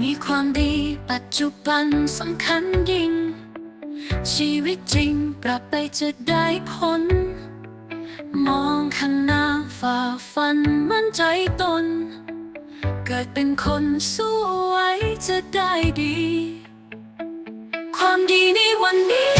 มีความดีปัจจุบันสำคัญยิ่ง ชีวิตจริงปรับไปจะได้ผล มองข้างหน้าฝ่าฟันมั่นใจตน เกิดเป็นคนสู้ไว้จะได้ดี ความดีในวันนี้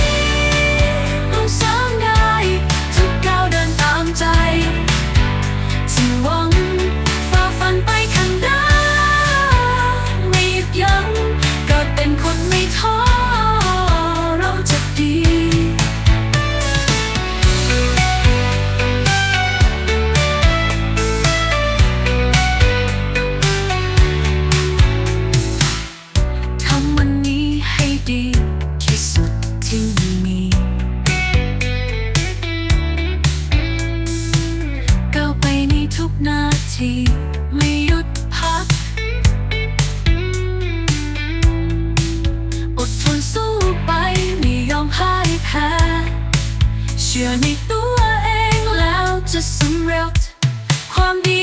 ที่ไม่หยุดพัก อดทนสู้ไปไม่ยอมพ่ายแพ้ เชื่อในตัวเองแล้วจะสำเร็จความดี